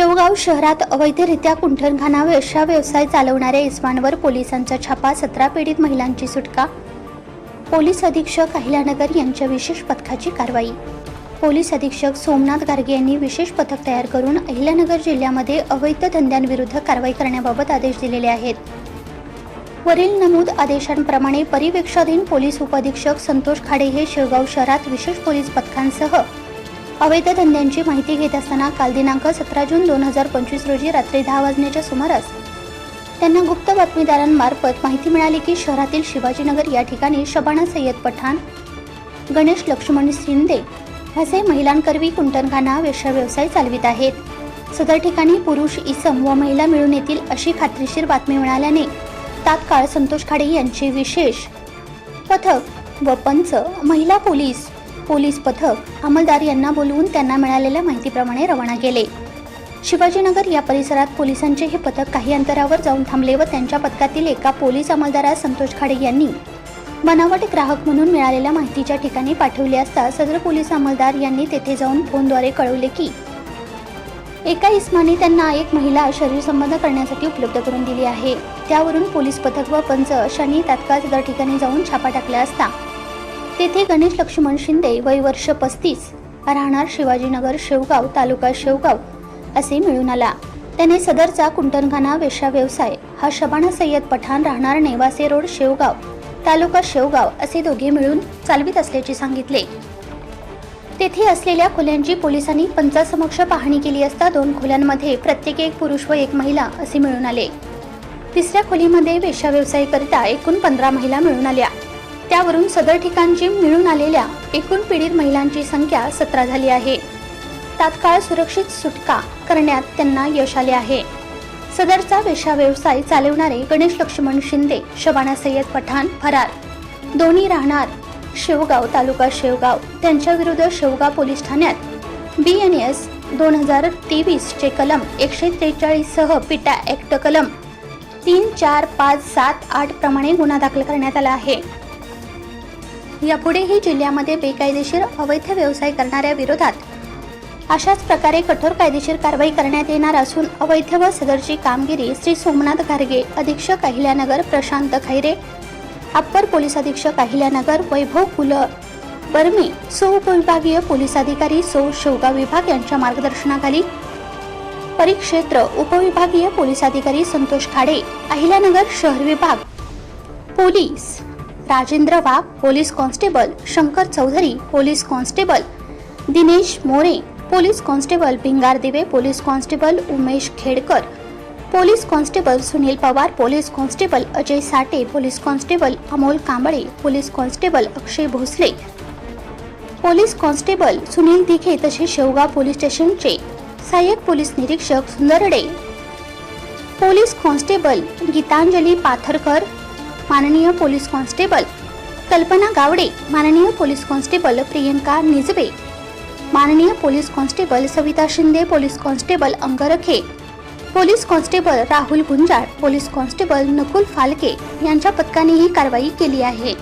शेवगाव शहरात अवैधरित्या कुंठणखाना अशा व्यवसाय चालवणाऱ्या इस्मानवर पोलिसांचा छापा सतरा पीडित महिलांची सुटका. पोलीस अधीक्षक अहिल्यानगर यांच्या विशेष पथकाची कारवाई. पोलीस अधीक्षक सोमनाथ गार्गे यांनी विशेष पथक तयार करून अहिल्यानगर जिल्ह्यामध्ये अवैध धंद्यांविरुद्ध कारवाई करण्याबाबत आदेश दिलेले आहेत. वरील नमूद आदेशांप्रमाणे परिवेक्षाधीन पोलीस उपअधीक्षक संतोष खाडे हे शेवगाव शहरात विशेष पोलीस पथकांसह अवैध धंद्यांची माहिती घेत असताना काल दिनांक सतरा जून दोन हजार पंचवीस रोजी रात्री दहा वाजण्याच्या सुमारास त्यांना गुप्त बातमीदारांमार्फत माहिती मिळाली की शहरातील शिवाजीनगर या ठिकाणी शबाना सय्यद पठाण गणेश लक्ष्मण शिंदे असे महिलांकरवी कुंटणखाना वेश्या व्यवसाय चालवित आहेत. सदर ठिकाणी पुरुष इसम व महिला मिळून येतील अशी खात्रीशीर बातमी मिळाल्याने तात्काळ संतोष खाडे यांचे विशेष पथक व पंच महिला पोलीस पोलीस पथक अंमलदार यांना बोलवून त्यांना मिळालेल्या माहितीप्रमाणे रवाना केले. शिवाजीनगर या परिसरात पोलिसांचे हे पथक काही अंतरावर जाऊन थांबले व त्यांच्या पथकातील एका पोलीस अंमलदारास संतोष खाडे यांनी बनावट ग्राहक म्हणून मिळालेल्या माहितीच्या ठिकाणी पाठवले असता सदर पोलीस अंमलदार यांनी तेथे जाऊन फोनद्वारे कळवले की एका इस्माने त्यांना एक महिला शरीर संबंध करण्यासाठी उपलब्ध करून दिली आहे. त्यावरून पोलीस पथक व पंच अशांनी तात्काळ सदर ठिकाणी जाऊन छापा टाकला असता तेथे गणेश लक्ष्मण शिंदे वय वर्ष पस्तीस राहणार शिवाजीनगर शेवगाव तालुका शेवगाव असे मिळून आला. त्याने सदरचा कुंटणखाना वेशा व्यवसाय हा शबाना सय्यद पठाण राहणार नेवासे रोड शेवगाव तालुका शेवगाव असे दोघे मिळून चालवित असल्याचे सांगितले. तेथे असलेल्या खोल्यांची पोलिसांनी पंचासमक्ष पाहणी केली असता दोन खोल्यांमध्ये प्रत्येकी एक पुरुष व एक महिला असे मिळून आले. तिसऱ्या खोलीमध्ये वेशा व्यवसायाकरिता एकूण पंधरा महिला मिळून आल्या. त्यावरून सदर ठिकाणची मिळून आलेल्या एकूण पीडित महिलांची संख्या सतरा झाली आहे. तात्काळ सुरक्षित सुटका करण्यात त्यांना यश आले आहे. सदरचा वेशा व्यवसाय चालवणारे गणेश लक्ष्मण शिंदे शबाना सय्यद पठाण फरार. दोन्ही राहणार शेवगाव तालुका शेवगाव. त्यांच्या विरुद्ध शेवगाव पोलीस ठाण्यात बी एन एस दोन हजार तेवीस चे कलम एकशे त्रेचाळीस सह पिटा ऍक्ट कलम तीन चार पाच सात आठ प्रमाणे गुन्हा दाखल करण्यात आला आहे. यापुढेही जिल्ह्यामध्ये बेकायदेशीर अवैध व्यवसाय करणाऱ्या विरोधात अशाच प्रकारे कठोर कायदेशीर कारवाई करण्यात येणार असून अवैध व सदरची कामगिरी श्री सोमनाथ घारगे अधीक्षक अहिल्यानगर प्रशांत खैरे अप्पर पोलीस अधीक्षक अहिल्यानगर वैभव कुल बर्मे सौ उपविभागीय पोलीस अधिकारी सो शेवगाव विभाग यांच्या मार्गदर्शनाखाली परिक्षेत्र उपविभागीय पोलीस अधिकारी संतोष खाडे अहिल्यानगर शहर विभाग police Rajendra Wagh police constable Shankar Chaudhari police constable Dinesh More police constable Bhingardive police constable Umesh Khedkar police constable Sunil Pawar police constable Ajay Sathe police constable Amol Kamble police constable Akshay Bhosale police constable Sunil Dighe तसेच Shevgaon police स्टेशनचे सहाय्यक police निरीक्षक Sundarde police constable Gitanjali Patharkar माननीय police constable कल्पना गावडे माननीय police constable Priyanka Nijbe माननीय police constable Savita Shinde police constable Angarkhe police constable Rahul Gunjal police constable Nakul Phalke यांच्या पथकाने ही कारवाई केली आहे.